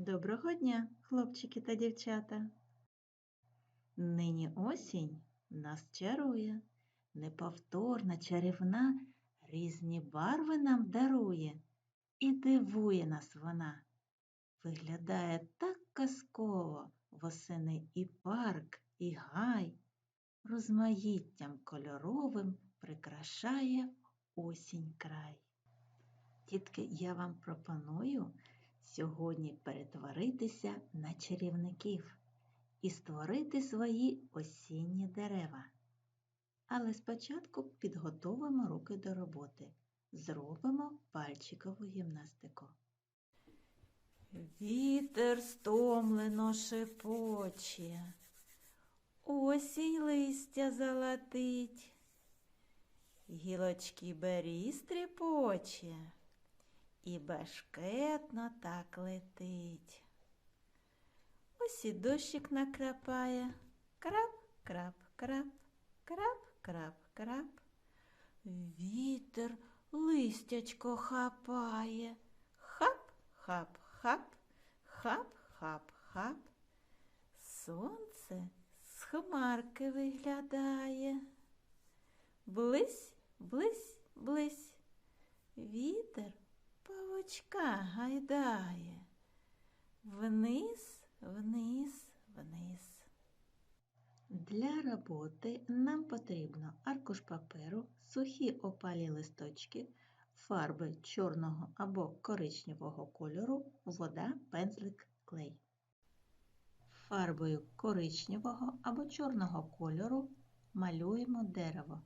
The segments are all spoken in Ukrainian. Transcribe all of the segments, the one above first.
Доброго дня, хлопчики та дівчата. Нині осінь нас чарує, неповторна, чарівна, різні барви нам дарує і дивує нас вона. Виглядає так казково восени і парк, і гай, розмаїттям кольоровим прикрашає осінь край. Дітки, я вам пропоную сьогодні перетворитися на чарівників і створити свої осінні дерева. Але спочатку підготовимо руки до роботи. Зробимо пальчикову гімнастику. Вітер стомлено шепоче, осінь листя золотить, гілочки бері стріпоче і бешкетно так летить. Ось і дощик накрапає, крап, крап, крап, крап, крап, крап. Вітер листячко хапає, хап, хап, хап, хап, хап, хап. Сонце з хмарки виглядає. Блись, блись, блись. Вітер павучка гайдає. Вниз, вниз, вниз. Для роботи нам потрібно аркуш паперу, сухі опалі листочки, фарби чорного або коричневого кольору, вода, пензлик, клей. Фарбою коричневого або чорного кольору малюємо дерево.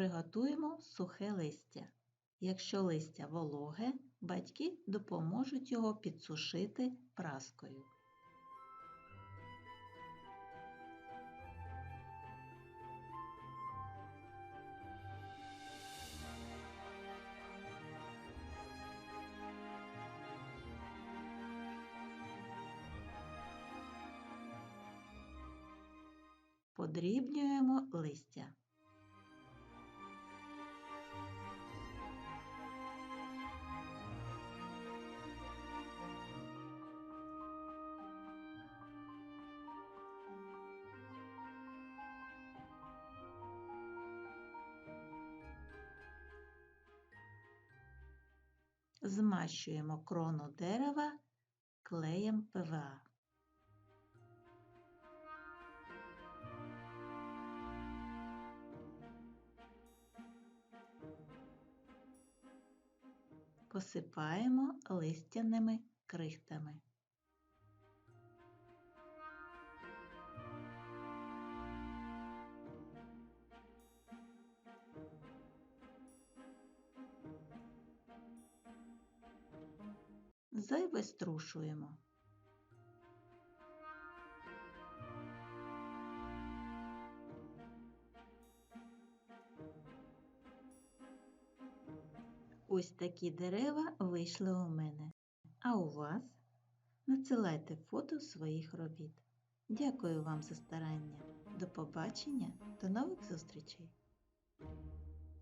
Приготуємо сухе листя. Якщо листя вологе, батьки допоможуть його підсушити праскою. Подрібнюємо листя. Змащуємо крону дерева клеєм ПВА. Посипаємо листяними крихтами. Зайве струшуємо. Ось такі дерева вийшли у мене. А у вас? Надсилайте фото своїх робіт. Дякую вам за старання. До побачення, до нових зустрічей!